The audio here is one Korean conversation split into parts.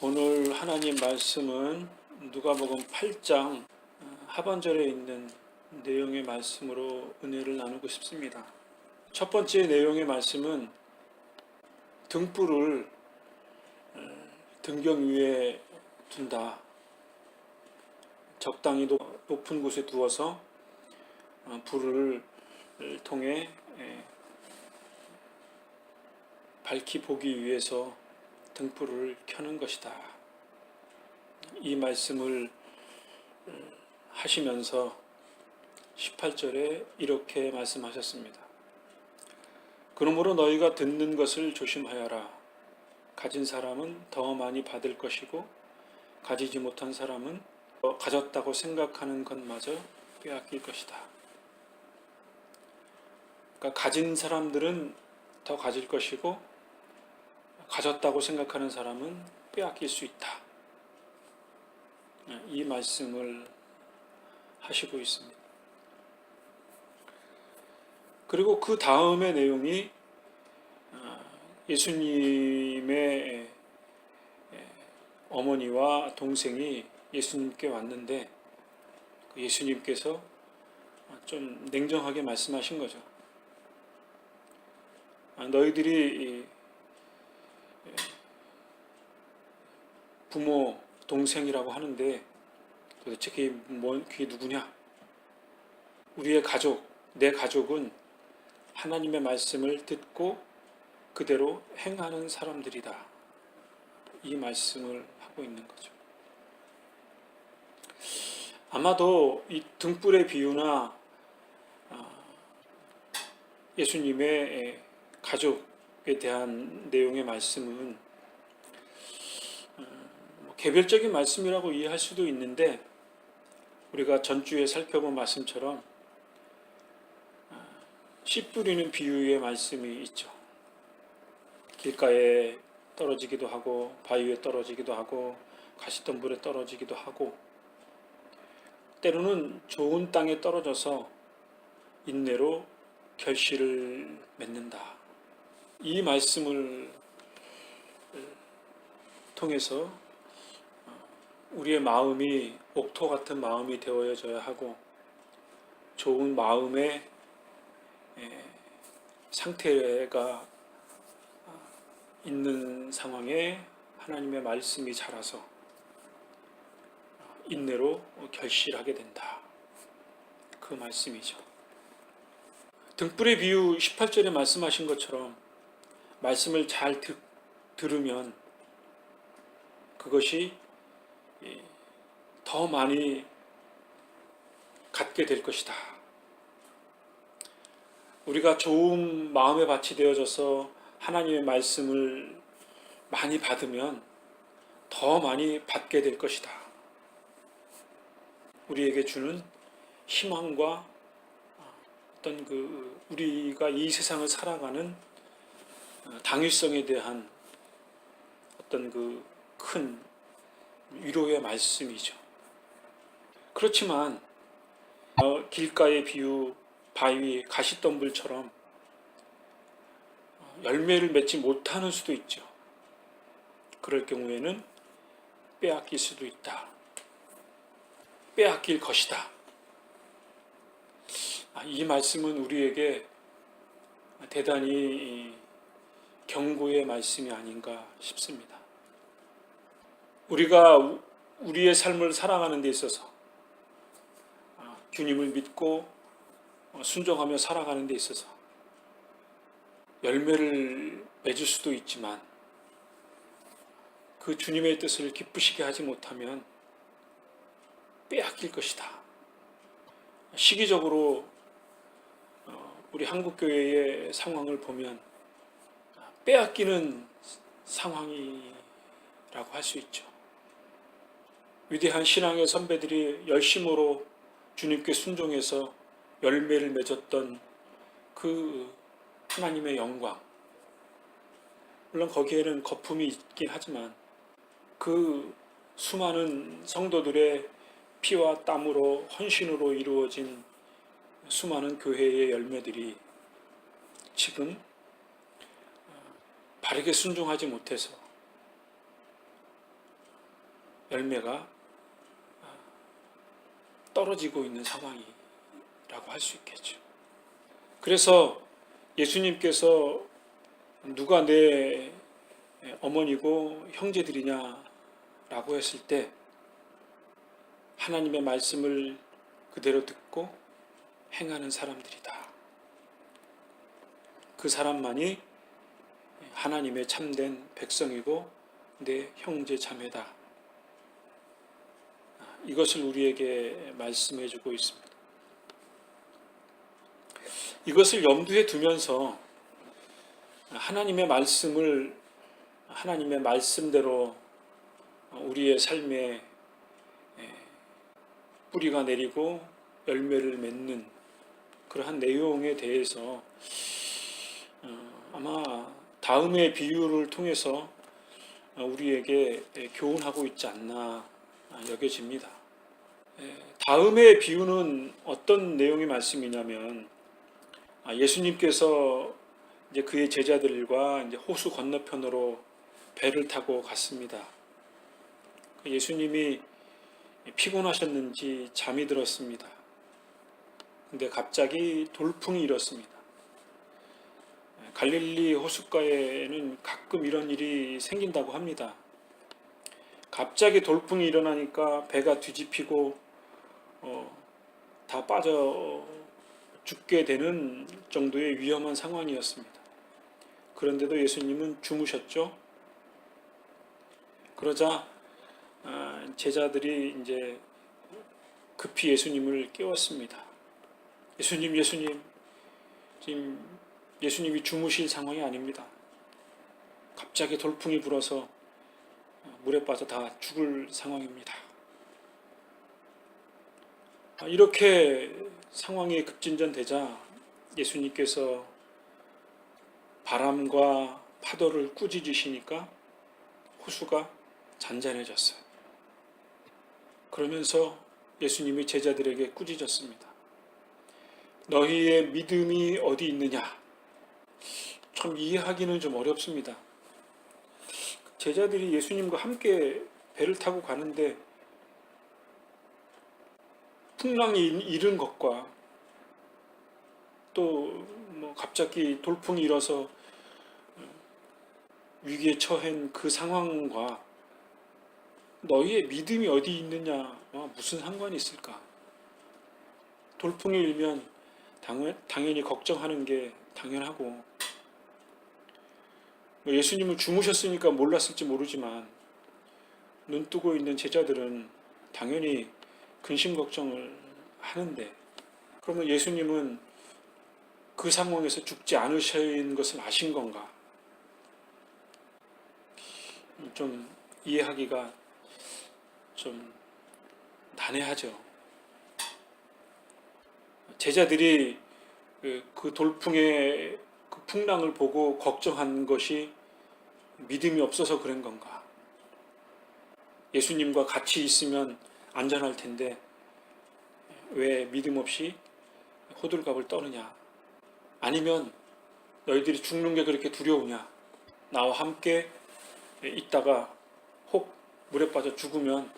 오늘 하나님 말씀은 누가복음 8장 하반절에 있는 내용의 말씀으로 은혜를 나누고 싶습니다. 첫 번째 내용의 말씀은 등불을 어, 등경 위에 둔다. 적당히 높- 높은 곳에 두어서 어, 불을 통해 에, 밝히 보기 위해서 등불을 켜는 것이다. 이 말씀을 어, 하시면서 18절에 이렇게 말씀하셨습니다. 그러므로 너희가 듣는 것을 조심하여라. 가진 사람은 더 많이 받을 것이고 가지지 못한 사람은 더 가졌다고 생각하는 것마저 빼앗길 것이다. 그러니까 가진 사람들은 더 가질 것이고 가졌다고 생각하는 사람은 빼앗길 수 있다. 이 말씀을 하시고 있습니다. 그리고 그 다음의 내용이 아, 예수님의 어머니와 동생이 예수님께 왔는데 그 예수님께서 좀 냉정하게 말씀하신 거죠. 아, 너희들이 부모 동생이라고 하는데 도대체 그게, 뭔, 그게 누구냐? 우리의 가족, 내 가족은 하나님의 말씀을 듣고 그대로 행하는 사람들이다. 이 말씀을 하고 있는 거죠. 아마도 이 등불의 비유나 아, 예수님의 가족에 대한 내용의 말씀은 뭐 개별적인 말씀이라고 이해할 수도 있는데 우리가 전주에 살펴본 말씀처럼 씨 뿌리는 비유의 말씀이 있죠. 길가에 떨어지기도 하고 바위 위에 떨어지기도 하고 가시덤불에 떨어지기도 하고 때로는 좋은 땅에 떨어져서 인내로 결실을 맺는다. 이 말씀을 통해서 우리의 마음이 옥토 같은 마음이 되어져야 하고 좋은 마음의 상태가 있는 상황에 하나님의 말씀이 자라서 인내로 결실하게 된다. 그 말씀이죠. 등불의 비유 18절에 말씀하신 것처럼 말씀을 잘 듣, 들으면 그것이 더 많이 갖게 될 것이다. 우리가 좋은 마음의 밭이 되어져서 하나님의 말씀을 많이 받으면 더 많이 받게 될 것이다. 우리에게 주는 희망과 어떤 그 우리가 이 세상을 살아가는 당위성에 대한 어떤 그 큰 위로의 말씀이죠. 그렇지만 어, 길가의 비유, 바위, 가시덤불처럼 열매를 맺지 못하는 수도 있죠. 그럴 경우에는 빼앗길 수도 있다. 빼앗길 것이다. 아, 이 말씀은 우리에게 대단히 경고의 말씀이 아닌가 싶습니다. 우리가 우리의 삶을 살아가는 데 있어서 아, 주님을 믿고 순종하며 살아가는 데 있어서 열매를 맺을 수도 있지만 그 주님의 뜻을 기쁘시게 하지 못하면 빼앗길 것이다. 시기적으로 어, 우리 한국교회의 상황을 보면 빼앗기는 상황이라고 할 수 있죠. 위대한 신앙의 선배들이 열심으로 주님께 순종해서 열매를 맺었던 그 하나님의 영광. 물론 거기에는 거품이 있긴 하지만 그 수많은 성도들의 피와 땀으로 헌신으로 이루어진 수많은 교회의 열매들이 지금 바르게 순종하지 못해서 열매가 떨어지고 있는 상황이라고 할 수 있겠죠. 그래서 예수님께서 누가 내 어머니고 형제들이냐라고 했을 때 하나님의 말씀을 그대로 듣고 행하는 사람들이다. 그 사람만이 하나님의 참된 백성이고 내 형제 자매다. 이것을 우리에게 말씀해 주고 있습니다. 이것을 염두에 두면서 하나님의 말씀을 하나님의 말씀대로 우리의 삶에 뿌리가 내리고 열매를 맺는 그러한 내용에 대해서 어, 아마 다음의 비유를 통해서 우리에게 교훈하고 있지 않나 여겨집니다. 다음의 비유는 어떤 내용의 말씀이냐면 아, 예수님께서 이제 그의 제자들과 이제 호수 건너편으로 배를 타고 갔습니다. 예수님이 피곤하셨는지 잠이 들었습니다. 근데 갑자기 돌풍이 일었습니다. 갈릴리 호숫가에는 가끔 이런 일이 생긴다고 합니다. 갑자기 돌풍이 일어나니까 배가 뒤집히고 어, 다 빠져 죽게 되는 정도의 위험한 상황이었습니다. 그런데도 예수님은 주무셨죠. 그러자 아, 제자들이 이제 급히 예수님을 깨웠습니다. 예수님, 예수님, 지금 예수님이 주무실 상황이 아닙니다. 갑자기 돌풍이 불어서 물에 빠져 다 죽을 상황입니다. 아, 이렇게 상황이 급진전되자 예수님께서 바람과 파도를 꾸짖으시니까 호수가 잔잔해졌어요. 그러면서 예수님이 제자들에게 꾸짖었습니다. 너희의 믿음이 어디 있느냐? 참 이해하기는 좀 어렵습니다. 제자들이 예수님과 함께 배를 타고 가는데 풍랑이 일은 것과 또 뭐 갑자기 돌풍이 일어서 위기에 처한 그 상황과 너희의 믿음이 어디 있느냐 무슨 상관이 있을까? 돌풍이 일면 당연히 걱정하는 게 당연하고 뭐 예수님은 주무셨으니까 몰랐을지 모르지만 눈 뜨고 있는 제자들은 당연히 근심 걱정을 하는데 그러면 예수님은 그 상황에서 죽지 않으신 것을 아신 건가? 좀 이해하기가 좀 난해하죠. 제자들이 그 돌풍의 그 풍랑을 보고 걱정한 것이 믿음이 없어서 그런 건가? 예수님과 같이 있으면 안전할 텐데 왜 믿음 없이 호들갑을 떠느냐? 아니면 너희들이 죽는 게 그렇게 두려우냐? 나와 함께 있다가 혹 물에 빠져 죽으면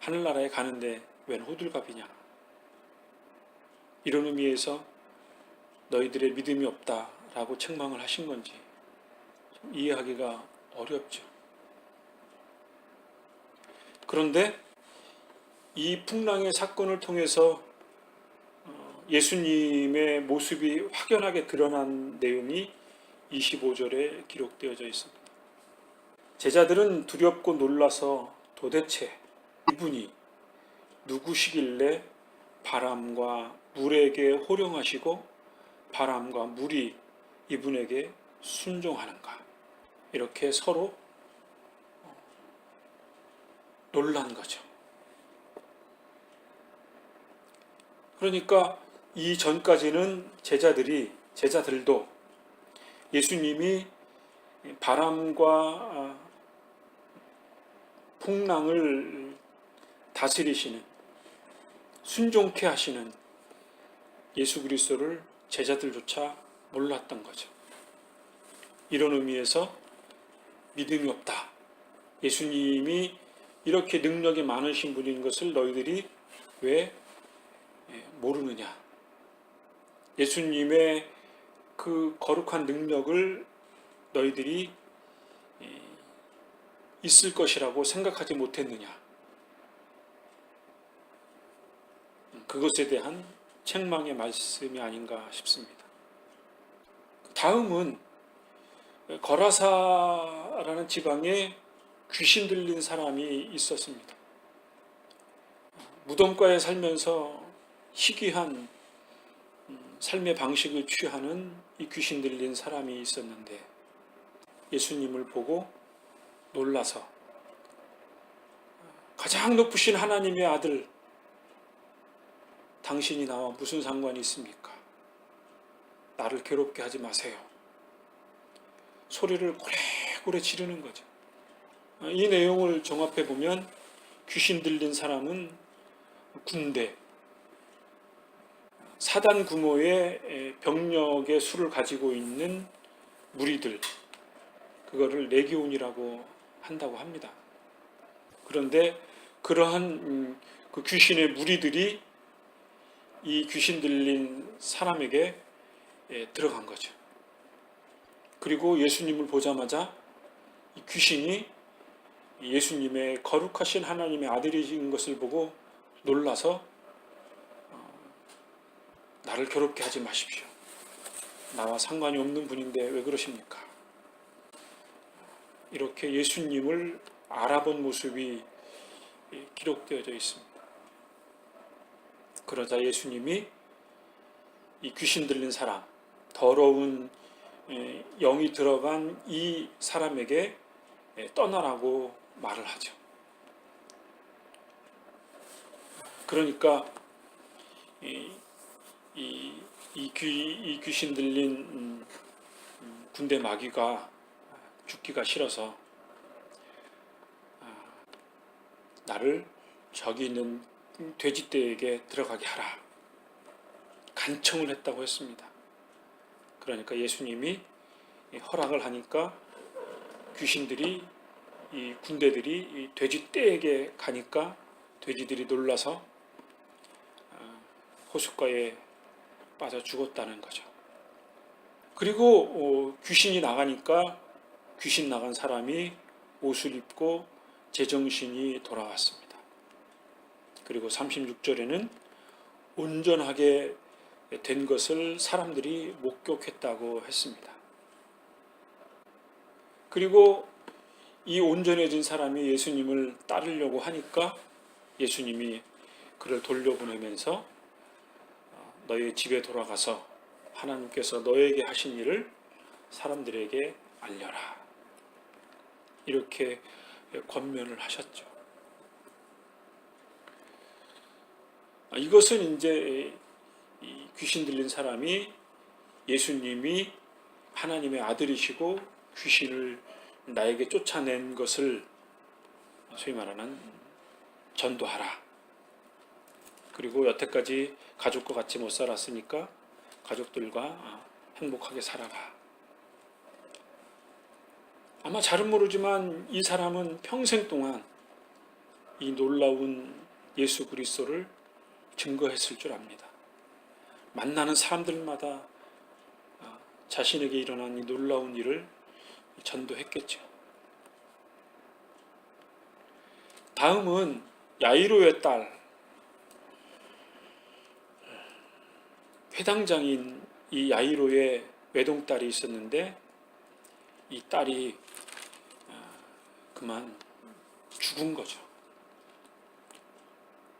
하늘나라에 가는데 웬 호들갑이냐? 이런 의미에서 너희들의 믿음이 없다라고 책망을 하신 건지 이해하기가 어렵죠. 그런데 이 풍랑의 사건을 통해서 어, 예수님의 모습이 확연하게 드러난 내용이 25절에 기록되어져 있습니다. 제자들은 두렵고 놀라서 도대체 이분이 누구시길래 바람과 물에게 호령하시고 바람과 물이 이분에게 순종하는가 이렇게 서로 놀란 거죠. 그러니까 이 전까지는 제자들이 제자들도 예수님이 바람과 풍랑을 다스리시는 순종케 하시는 예수 그리스도를 제자들조차 몰랐던 거죠. 이런 의미에서 믿음이 없다. 예수님이 이렇게 능력이 많으신 분인 것을 너희들이 왜 예, 모르느냐? 예수님의 그 거룩한 능력을 너희들이 예, 있을 것이라고 생각하지 못했느냐? 그것에 대한 책망의 말씀이 아닌가 싶습니다. 다음은 거라사라는 지방에 귀신 들린 사람이 있었습니다. 무덤가에 살면서 희귀한 음, 삶의 방식을 취하는 이 귀신 들린 사람이 있었는데 예수님을 보고 놀라서 가장 높으신 하나님의 아들 당신이 나와 무슨 상관이 있습니까? 나를 괴롭게 하지 마세요. 소리를 고래고래 지르는 거죠. 이 내용을 종합해 보면 귀신 들린 사람은 군대, 사단 규모의 병력의 수를 가지고 있는 무리들, 그거를 레기온이라고 한다고 합니다. 그런데 그러한 음, 그 귀신의 무리들이 이 귀신 들린 사람에게 예, 들어간 거죠. 그리고 예수님을 보자마자 이 귀신이 예수님의 거룩하신 하나님의 아들이신 것을 보고 놀라서 어, 나를 괴롭게 하지 마십시오. 나와 상관이 없는 분인데 왜 그러십니까? 이렇게 예수님을 알아본 모습이 기록되어져 있습니다. 그러자 예수님이 이 귀신 들린 사람, 더러운 영이 들어간 이 사람에게 떠나라고 말을 하죠. 그러니까 이, 이, 이, 귀, 이 귀신 들린 음, 음, 군대 마귀가 죽기가 싫어서 아, 나를 저기 있는 돼지떼에게 들어가게 하라. 간청을 했다고 했습니다. 그러니까 예수님이 허락을 하니까 귀신들이 이 군대들이 이 돼지 떼에게 가니까 돼지들이 놀라서 어, 호숫가에 빠져 죽었다는 거죠. 그리고 어, 귀신이 나가니까 귀신 나간 사람이 옷을 입고 제정신이 돌아왔습니다. 그리고 36절에는 온전하게 된 것을 사람들이 목격했다고 했습니다. 그리고 이 온전해진 사람이 예수님을 따르려고 하니까 예수님이 그를 돌려보내면서 어, 너의 집에 돌아가서 하나님께서 너에게 하신 일을 사람들에게 알려라. 이렇게 권면을 하셨죠. 아, 이것은 이제 귀신 들린 사람이 예수님이 하나님의 아들이시고 귀신을 나에게 쫓아낸 것을 소위 말하는 전도하라. 그리고 여태까지 가족과 같이 못 살았으니까 가족들과 행복하게 살아가. 아마 잘은 모르지만 이 사람은 평생 동안 이 놀라운 예수 그리스도를 증거했을 줄 압니다. 만나는 사람들마다 자신에게 일어난 이 놀라운 일을 전도했겠죠. 다음은 야이로의 딸, 회당장인 이 야이로의 외동딸이 있었는데 이 딸이 아, 그만 죽은 거죠.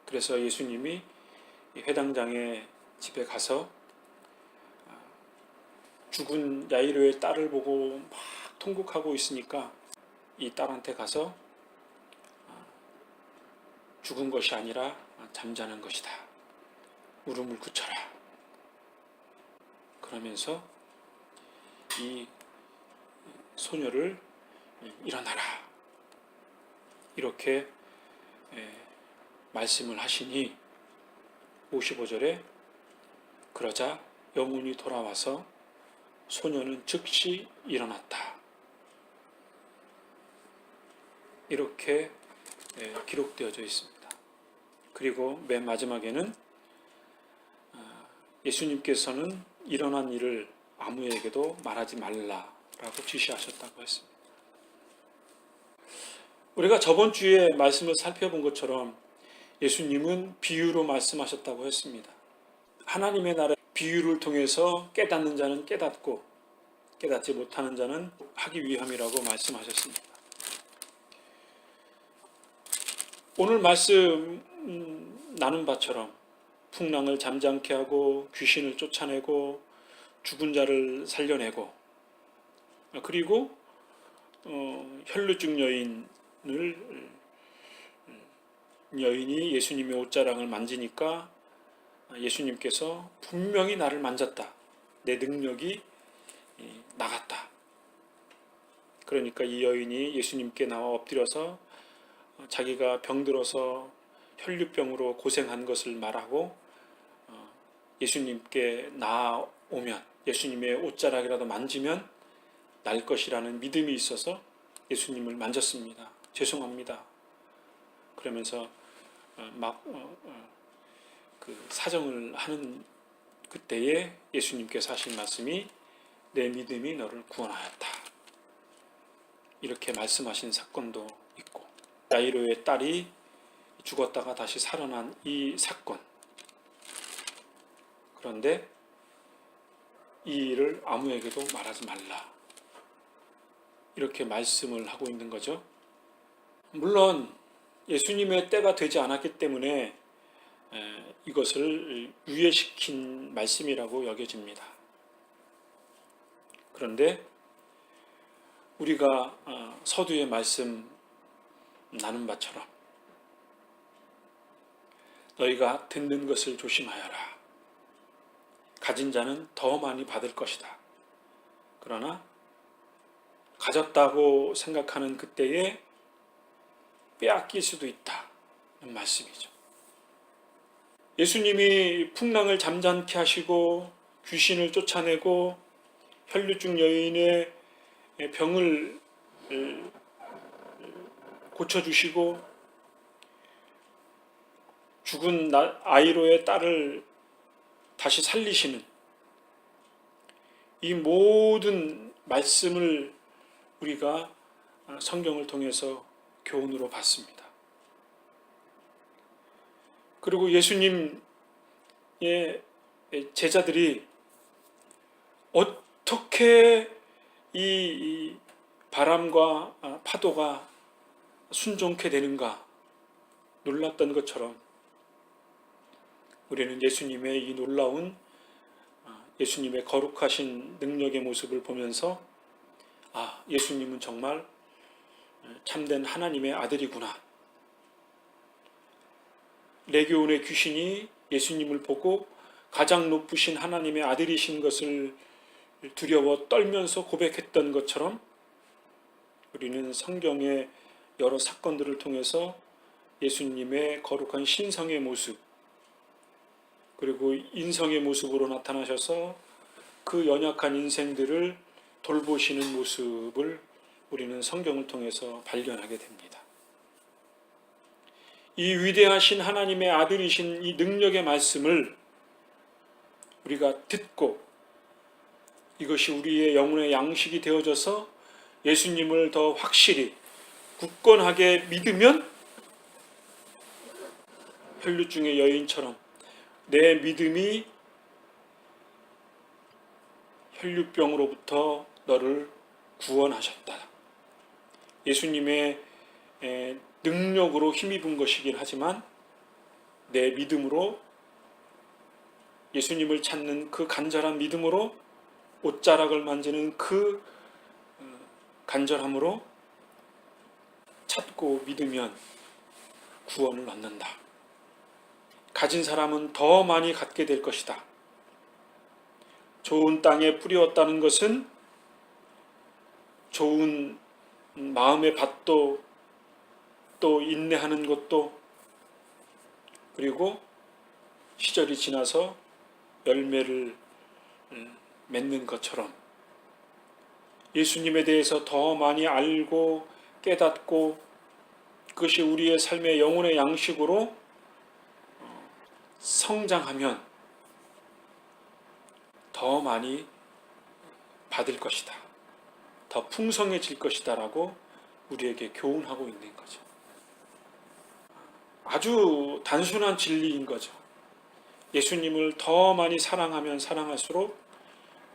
그래서 예수님이 회당장의 집에 가서 아, 죽은 야이로의 딸을 보고 막 통곡하고 있으니까 이 딸한테 가서 아, 죽은 것이 아니라 잠자는 것이다. 울음을 그쳐라. 그러면서 이 소녀를 일어나라. 이렇게 말씀을 하시니 55절에 그러자 영혼이 돌아와서 소녀는 즉시 일어났다. 이렇게 예, 기록되어져 있습니다. 그리고 맨 마지막에는 아, 예수님께서는 일어난 일을 아무에게도 말하지 말라라고 지시하셨다고 했습니다. 우리가 저번 주에 말씀을 살펴본 것처럼 예수님은 비유로 말씀하셨다고 했습니다. 하나님의 나라 비유를 통해서 깨닫는 자는 깨닫고 깨닫지 못하는 자는 하기 위함이라고 말씀하셨습니다. 오늘 말씀 음, 나눈 바처럼 풍랑을 잠잠케 하고 귀신을 쫓아내고 죽은 자를 살려내고 그리고 어, 혈루증 여인을 음, 여인이 예수님의 옷자락을 만지니까 예수님께서 분명히 나를 만졌다. 내 능력이 나갔다. 그러니까 이 여인이 예수님께 나와 엎드려서 자기가 병들어서 혈류병으로 고생한 것을 말하고 어, 예수님께 나오면 예수님의 옷자락이라도 만지면 날 것이라는 믿음이 있어서 예수님을 만졌습니다. 죄송합니다. 그러면서 어, 막 그 어, 사정을 하는 그때에 예수님께서 하신 말씀이 내 믿음이 너를 구원하였다. 이렇게 말씀하신 사건도 있고 야이로의 딸이 죽었다가 다시 살아난 이 사건. 그런데 이 일을 아무에게도 말하지 말라. 이렇게 말씀을 하고 있는 거죠. 물론 예수님의 때가 되지 않았기 때문에 이것을 유예시킨 말씀이라고 여겨집니다. 그런데 우리가 어, 서두의 말씀 나눈 바처럼 너희가 듣는 것을 조심하여라. 가진 자는 더 많이 받을 것이다. 그러나 가졌다고 생각하는 그때에 빼앗길 수도 있다는 말씀이죠. 예수님이 풍랑을 잠잠케 하시고 귀신을 쫓아내고 혈류증 여인의 병을 고쳐주시고 죽은 아이로의 딸을 다시 살리시는 이 모든 말씀을 우리가 성경을 통해서 교훈으로 받습니다. 그리고 예수님의 제자들이 어떻게 이 바람과 파도가 순종케 되는가 놀랐던 것처럼 우리는 예수님의 이 놀라운 예수님의 거룩하신 능력의 모습을 보면서 아, 예수님은 정말 참된 하나님의 아들이구나. 레교온의 귀신이 예수님을 보고 가장 높으신 하나님의 아들이신 것을 두려워 떨면서 고백했던 것처럼 우리는 성경의 여러 사건들을 통해서 예수님의 거룩한 신성의 모습 그리고 인성의 모습으로 나타나셔서 그 연약한 인생들을 돌보시는 모습을 우리는 성경을 통해서 발견하게 됩니다. 이 위대하신 하나님의 아들이신 이 능력의 말씀을 우리가 듣고 이것이 우리의 영혼의 양식이 되어져서 예수님을 더 확실히 굳건하게 믿으면 혈류증의 여인처럼 내 믿음이 혈류병으로부터 너를 구원하셨다. 예수님의 능력으로 힘입은 것이긴 하지만 내 믿음으로 예수님을 찾는 그 간절한 믿음으로 옷자락을 만지는 그 어, 간절함으로 찾고 믿으면 구원을 얻는다. 가진 사람은 더 많이 갖게 될 것이다. 좋은 땅에 뿌리었다는 것은 좋은 마음의 밭도 또 인내하는 것도 그리고 시절이 지나서 열매를 음, 맺는 것처럼 예수님에 대해서 더 많이 알고 깨닫고 그것이 우리의 삶의 영혼의 양식으로 어, 성장하면 더 많이 받을 것이다. 더 풍성해질 것이다라고 우리에게 교훈하고 있는 거죠. 아주 단순한 진리인 거죠. 예수님을 더 많이 사랑하면 사랑할수록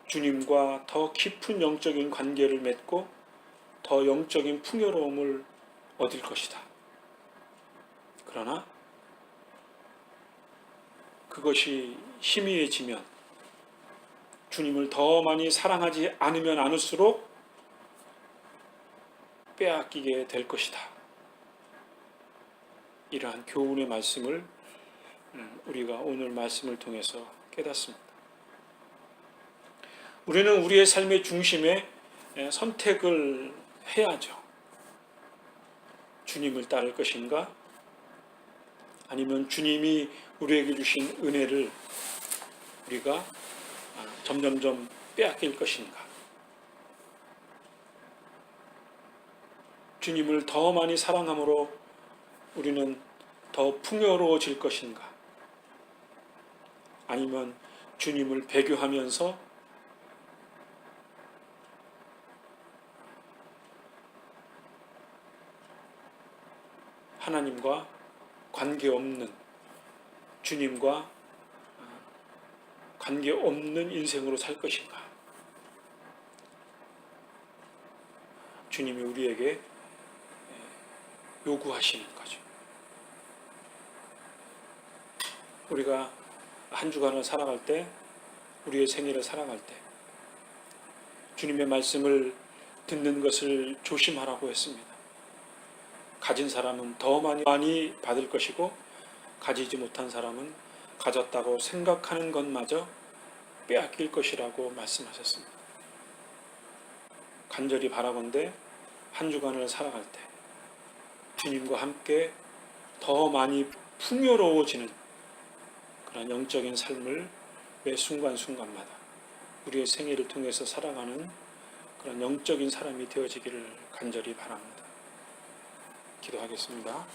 주님과 더 깊은 영적인 관계를 맺고 더 영적인 풍요로움을 얻을 것이다. 그러나 그것이 희미해지면 주님을 더 많이 사랑하지 않으면 않을수록 빼앗기게 될 것이다. 이러한 교훈의 말씀을 음, 우리가 오늘 말씀을 통해서 깨닫습니다. 우리는 우리의 삶의 중심에 에, 선택을 해야죠. 주님을 따를 것인가? 아니면 주님이 우리에게 주신 은혜를 우리가 아, 점점점 빼앗길 것인가? 주님을 더 많이 사랑함으로 우리는 더 풍요로워질 것인가? 아니면 주님을 배교하면서 하나님과 관계없는 주님과 관계없는 인생으로 살 것인가? 주님이 우리에게 요구하시는 거죠. 우리가 한 주간을 살아갈 때, 우리의 생일을 살아갈 때, 주님의 말씀을 듣는 것을 조심하라고 했습니다. 가진 사람은 더 많이 많이 받을 것이고, 가지지 못한 사람은 가졌다고 생각하는 것마저 빼앗길 것이라고 말씀하셨습니다. 간절히 바라건대 한 주간을 살아갈 때 주님과 함께 더 많이 풍요로워지는 그런 영적인 삶을 매 순간순간마다 우리의 생애를 통해서 살아가는 그런 영적인 사람이 되어지기를 간절히 바랍니다. 기도하겠습니다.